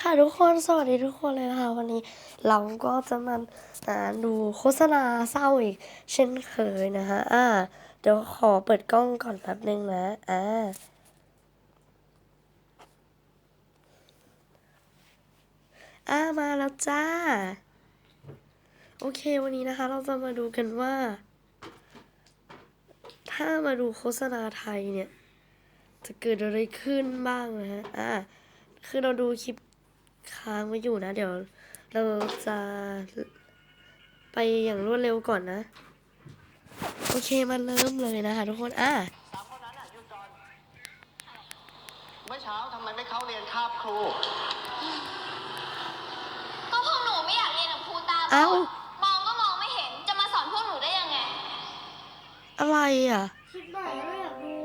ค่ะทุกคนสวัสดีทุกคนเลยนะคะ วันนี้เราก็จะมาอ่าดูโฆษณาเศร้าอีก เช่นเคยนะคะอ่าเดี๋ยวขอเปิดกล้องก่อนแป๊บนึงนะอ่าอ่ามาแล้วจ้า โอเควันนี้นะคะ เราจะมาดูกันว่า ถ้ามาดูโฆษณาไทยเนี่ย จะเกิดอะไรขึ้นบ้างนะฮะอ่าคือเราดูคลิป ค้างไว้อยู่นะ เดี๋ยวเราจะไปอย่างรวดเร็วก่อนนะ โอเคมาเริ่มเลยนะคะทุกคนอ่าสามคนนั้นอะหยุดก่อนเมื่อเช้าทำไมไม่เข้าเรียนคาบครู ก็พวกหนูไม่อยากเรียนกับครูตาบอดเอ้ามองก็มองไม่เห็นจะมาสอนพวกหนูได้ยังไง อะไรอะ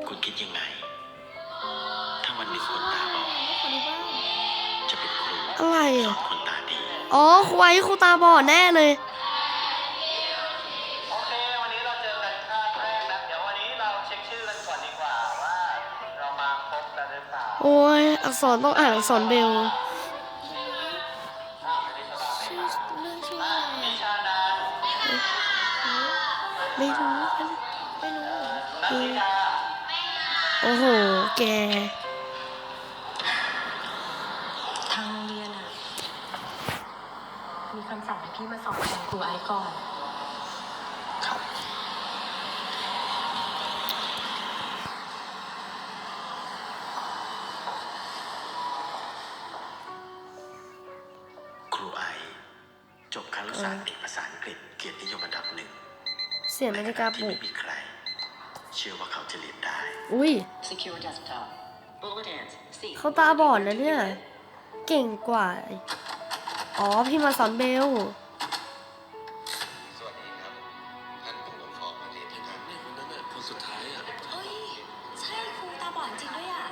คุณคิดยังไง อะไรอะคนตาดีอ๋อครูไว้ครูตาบอดแน่เลยโอเควันนี้เราเจอกันคาบแรกนะเดี๋ยววันนี้เราเช็คชื่อกันก่อนดีกว่าว่าเรามาครบกันหรือเปล่าโอ้ย อักษรต้องอ่านอักษรเบลอ้าวไม่ได้สบายไม่มาอะนิชานันท์ไม่รู้ ไม่รู้นัทธิดาโอ้โห แก ทางโรงเรียนอะมีคำ สั่งให้พี่มาสอบแทนครูไอซ์ก่อน ครับ ครูไอจบครุศาสตร์เอกภาษาอังกฤษเกียรตินิยมอันดับหนึ่งเสียงนาฬิกาปที่ลุไม่กมีใคร เชื่อว่าเขาจะเรียนได้ อุ้ย Secure desktop bulletins C เขาตาบอดนะเนี่ย เก่งกว่าอ๋ อ พี่มาสอนเบลสวัสดีครับท่านผู้ปกครองมาเรียนที่นั่นนี่คนนั้นน่ะคนสุดท้ายอะเฮ้ย ใช่ครูตาบอดจริงด้วยอะ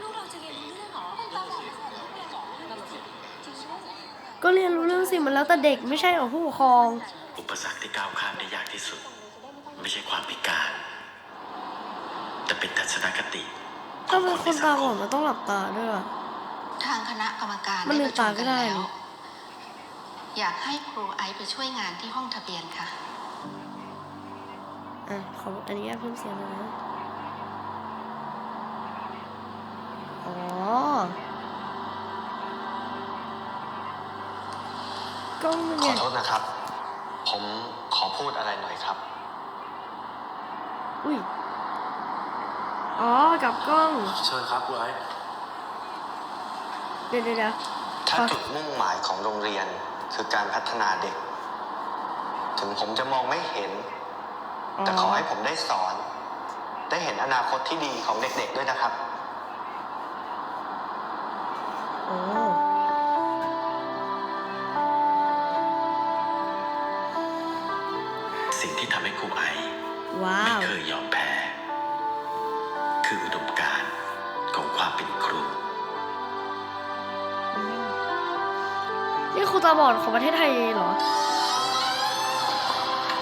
ลูกเราจะเรียนรู้เรื่องเหรอตาบอดจริงด้วยก็เรียนรู้เรื่องสิมันแล้วแต่เด็กไม่ใช่เหรอผู้ปกครอง อุปสรรคที่ก้าวข้ามได้ยากที่สุด ไม่ใช่ความพิการ แต่เป็นทัศนคติถ้าเป็นคนตาบอดมันต้องหลับตาด้วยอะ ทางคณะกรรมการมันลืได้มประชุตามก็กันได้แล้วนี่ อยากให้ครูไอซ์ไปช่วยงานที่ห้องทะเบียนค่ะ อะขออันนี้เพิ่มเสียงหน่อยนะ อ๋อ กล้องมันขไงอโทษนะครับ ผมขอพูดอะไรหน่อยครับ อุ้ย อ๋อ กับกล้อง เชิญครับครูไอซ์เดี๋ยวเดี๋ยวเดี๋ยว ถ้าขอจุดมุ่งหมายของโรงเรียน คือการพัฒนาเด็ก ถึงผมจะมองไม่เห็น แต่ขอให้ผมได้สอน ได้เห็นอนาคตที่ดีของเด็กๆด้วยนะครับโอ้สิ่งที่ทำให้ครูไอว้าไม่วเคยยอมแพ้ คืออุดมการณ์ของความเป็นครู ครูตาบอดของประเทศไทยเหรอ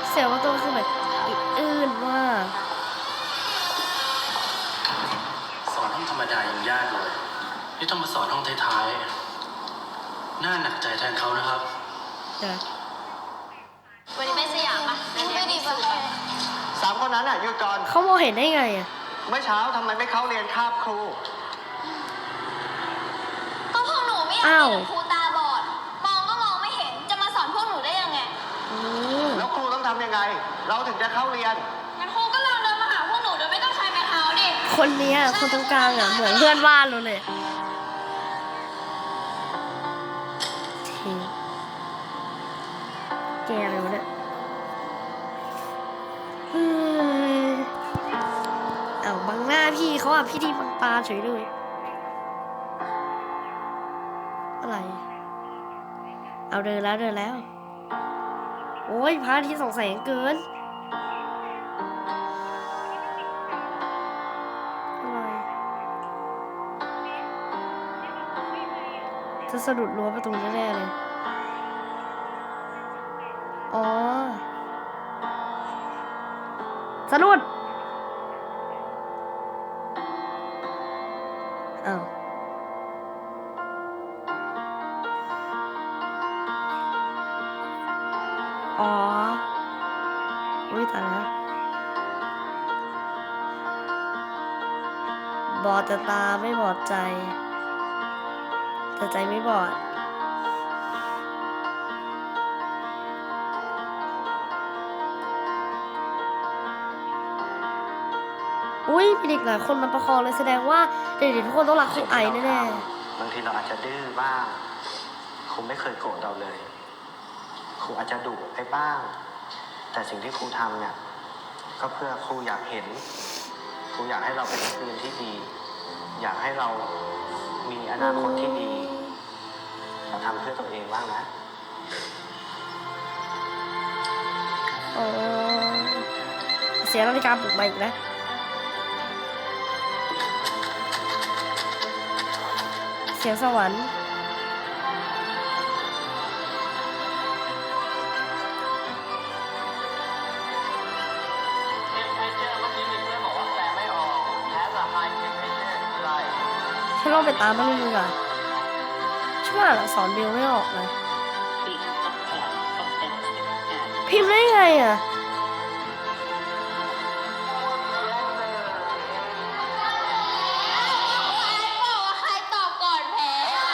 เสียงว่าตัวคือแบบอิดอื่นมากสอนห้องธรรมดายังยากเลย นี่ต้องมาสอนห้องท้ายๆน่าหนักใจแทนเขานะครับเดี๋ยววันนี้ไปสยามปะไม่ดีปะสามคนนั้นอะหยุดก่อน เขามองเห็นได้ไงอะ เมื่อเช้าทำไมไม่เข้าเรียนคาบครู ก็พวกหนูไม่อยากอ้าเรีวยนกับครู แล้วครูต้องทำยังไง เราถึงจะเข้าเรียน งั้นครูก็ลองเดินมาหาพวกหนูโดยไม่ต้องใช้ไม้เท้าดิ คนเนี้ยคนตรงกลางอะเหมือนเพื่อนบ้านเราเลยทีแกอะไรวะเนี่ยเฮ้ยเอาบังหน้าพี่เขาอะพี่ดีบังตาเฉยเลย อะไร เอาเดินแล้วเดินแล้ว โอ้ยพระอาทิตย์สองแสงเกินอะไรจะสะดุดรั้วประตูแน่เลย อ๋อ สะดุด บอดแต่ตาไม่บอดใจ แต่ใจไม่บอดอุ้ยมีเด็กหลายคนมาประคองเลยแสดงว่าเด็กๆทุกคนต้องรักครูไอแน่บางทีเราอาจจะดื้อบ้างครูไม่เคยโกรธเราเลย ครูอาจจะดุไปบ้าง แต่สิ่งที่ครูทำเนี่ย ก็เพื่อครูอยากเห็นูอยากให้เราเป็นนักเรียนที่ดี อยากให้เรามีอนาคตที่ดีเราทำเพื่อตัวเองบ้างนะอ๋อเสียงนาฬิกาปลุกมาอีกแล้วเสียงสวรรค์ นลองไปตามมันดูดีกว่าฉันว่าสอนบิวไม่ออกนะพิมพ์ได้ไงอะบอกว่าใครตอบก่อนแพ้อะ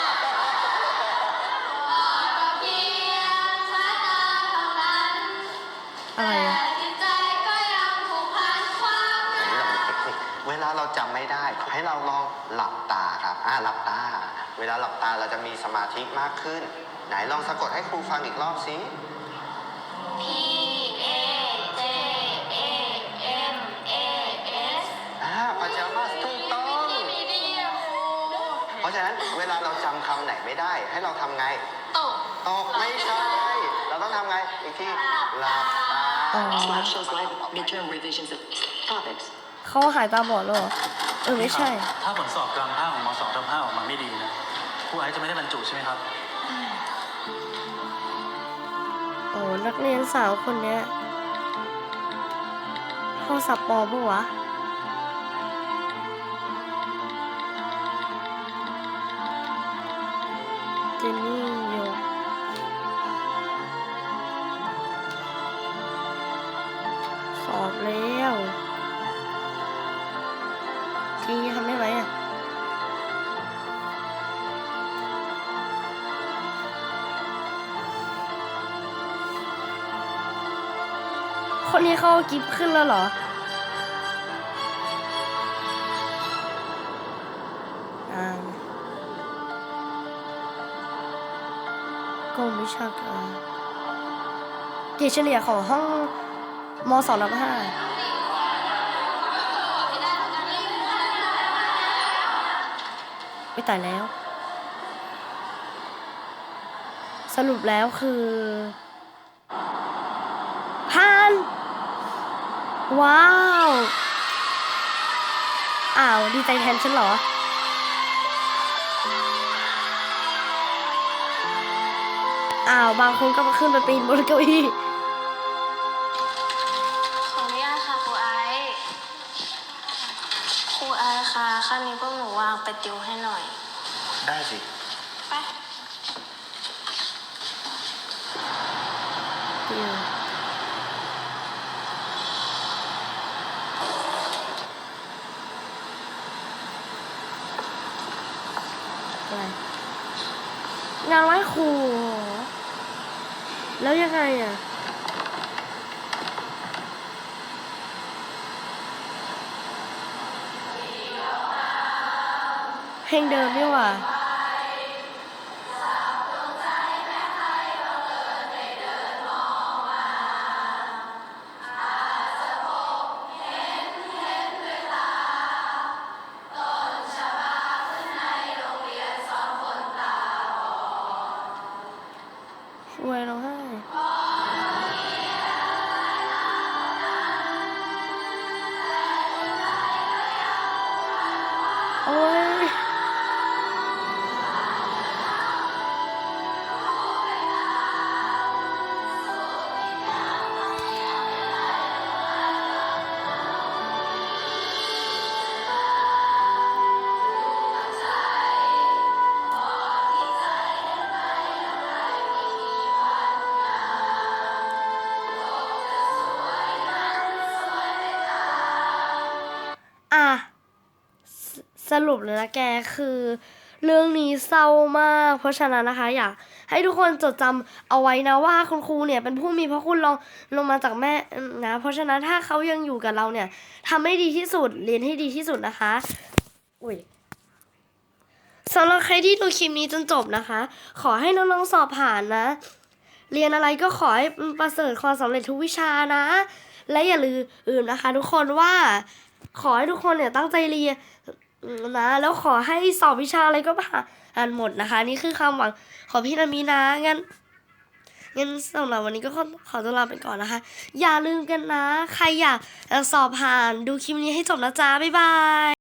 เพียงสายตาเท่านั้นอะไรอะแต่จิตใจก็ยังผูกพันความรักอันนี้เวลาเราจำไม่ได้ ให้เราลองหลับตา อ่าหลับตา เวลาหลับตาเราจะมีสมาธิมากขึ้น ไหนลองสะกดให้ครูฟังอีกรอบสิ P A J A M A S อ่าพาจามาสถูกต้องมีดีอะครูเพราะฉะนั้นเวลาเราจำคำไหนไม่ได้ ให้เราทำไง ตก ตกไม่ใช่ เราต้องทำไง อีกทีหลับตาอ๋อ Smart shows live midterm revisions of topics. เขาหายตาบอดแล้วเหรอ เออไม่ใช่ ถ้าผลสอบกลางภาคของมสองทับห้าออกมาไม่ดีนะครูไอซ์จะไม่ได้บรรจุใช่ไหมครับ โอ้นักเรียนสาวคนเนี้ยเข้าสับปอปะวะ เจนนี่โยกสอบแล้ว ทีทำได้ไหมอะคนนี้เขากิฟขึ้นแล้วเหรอกรมวิชาการเกรดเฉลี่ยของห้องมสองรับห้า ไม่ตายแล้ว สรุปแล้วคือผ่าน ว้าว อ้าว ดีใจแทนฉันเหรออ้าว บางคนก็มาขึ้นไปปีนบนเก้าอี้ คะครั้งนี้พวกหนูวางไปติวให้หน่อย ได้สิ ไป ติวอะไรงานไหว้ครูเหรอแล้วยังไงอะ เพลงเดิมนี่หว่า รุปเลยนะแกคือเรื่องนี้เศร้ามาก เพราะฉะนั้นนะคะ อยากให้ทุกคนจดจำเอาไว้นะว่าคุณครูเนี่ยเป็นผู้มีพระคุณลงลงมาจากแม่นะ เพราะฉะนั้นถ้าเขายังอยู่กับเราเนี่ยทำให้ดีที่สุดเรียนให้ดีที่สุดนะคะ อุ้ยสำหรับใครที่ดูคลิปนี้จนจบนะคะ ขอให้น้องๆสอบผ่านนะ เรียนอะไรก็ขอให้ประเสริฐความสำเร็จทุกวิชานะ และอย่าลืมนะคะ ทุกคนว่าขอให้ทุกคนเนี่ยตั้งใจเรียน นะ แล้วขอให้สอบวิชาอะไรก็ผ่านหมดนะคะ นี่คือความหวังของพี่นามีนะงั้นงั้นสำหรับวันนี้ก็ขอขอตัวลาไปก่อนนะคะ อย่าลืมกันนะ ใครอยากสอบผ่านดูคลิปนี้ให้จบนะจ๊ะ บ๊ายบาย